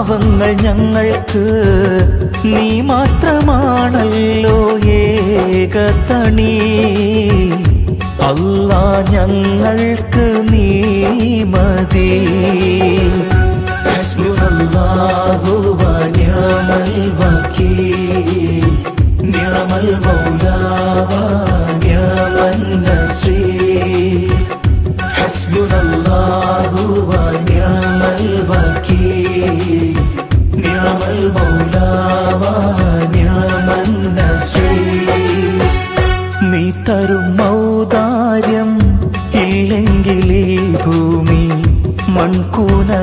പാവങ്ങൾ ഞങ്ങൾക്ക് നീ മാത്രമാണല്ലോ ഏകതണി. അല്ല ഞങ്ങൾക്ക് നീ മതി. നിഅമൽ മൗലാ. മാതാവ ഞാമന്ന ഭൂമി മൺകൂനയാവാൻ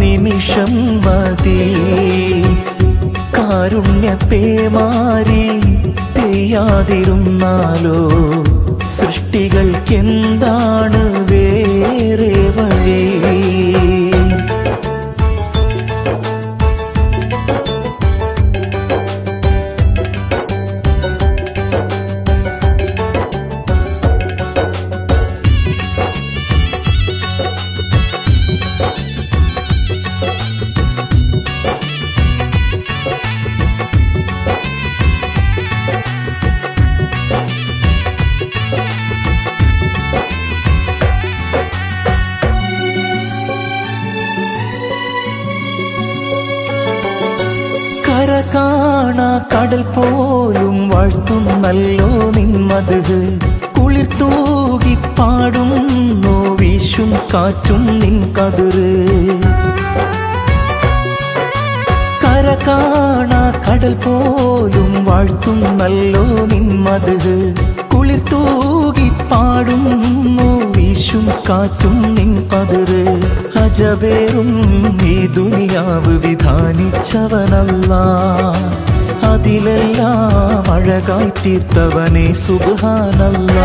നിമിഷം മതി. കാരുണ്യ പെയ്യാതിരുന്നാലോ സൃഷ്ടികൾക്കെന്താണ് വേറെ കാണാ കടൽ പോലും വാഴ്ത്തുന്നല്ലോ നിന്മത്. കുളിർ തൂകി പാടുന്നു വീശും കാറ്റും നിൻ കതിര് കര കാണാ കടൽ പോലും വാഴ്ത്തുന്നല്ലോ നിന്മത്. കുളിർ തൂകി പാടുന്നു വീശും കാറ്റും നിൻ പതിര് അജബേറും ഈ ദുനിയാവ് വിധാനിച്ചവനല്ല അതിലെല്ലാം അഴകായി തീർത്തവനെ സുബാനല്ല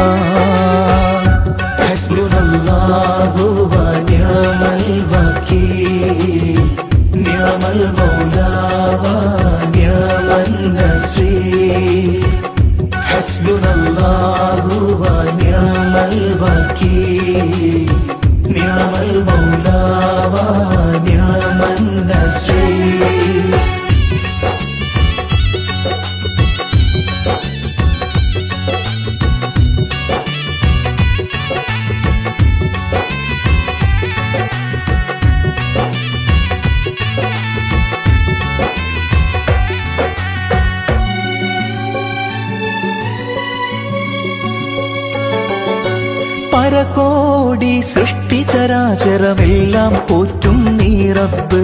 परको പരകോടി സൃഷ്ടിചരാചരമെല്ലാം പോറ്റും നീറബ്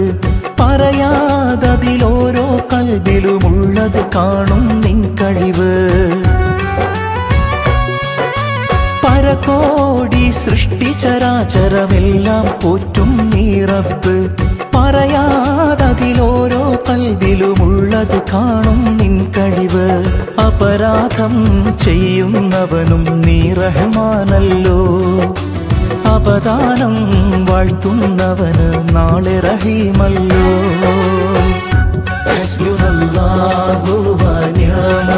പറയാതതിലോരോ കൽവിലുമുള്ളത് കാണും നിൻ കഴിവ്. പരകോടി സൃഷ്ടിചരാചരമെല്ലാം പോറ്റും നീറബ് പറയാതതിലോരോ കൽവിലുമുള്ളത് കാണും നിൻ കഴിവ്. അപരാധം ചെയ്യുന്നവനും നീ റഹ്മാനല്ലോ. അപദാനം വാഴ്ത്തുന്നവന് നാളെ റഹീമല്ലോ. ഹസ്ബുനല്ലാഹു വകീൽ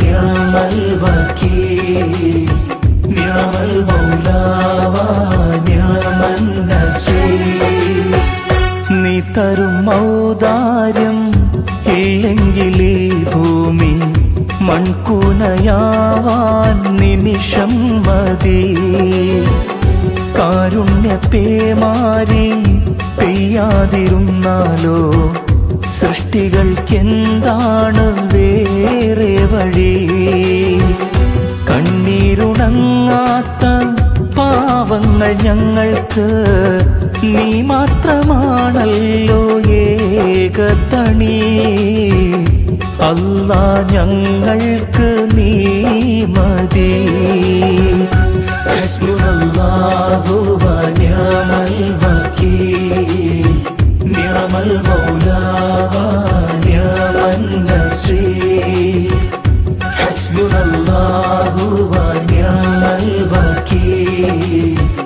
നിഅമൽ വകീൽ മൺകൂനയാവാൻ നിമിഷം മതി. കാരുണ്യ പേമാരി പെയ്യാതിരുന്നാലോ? സൃഷ്ടികൾക്കെന്താണ് വേറെ വഴി? കണ്ണീരുണങ്ങാത്ത പാവങ്ങൾ ഞങ്ങൾക്ക് നീ മാത്രമാണല്ലോ ഏകതണി. അല്ല ഞങ്ങൾക്ക് നീ മതി. ഹസ്ബുനല്ലാഹുവനിയമൽ വക്കീൽ നിയമൽ മൗലാവനിയമൻ നസ്രീ ഹസ്ബുനല്ലാഹുവനിയമൽ വക്കീൽ.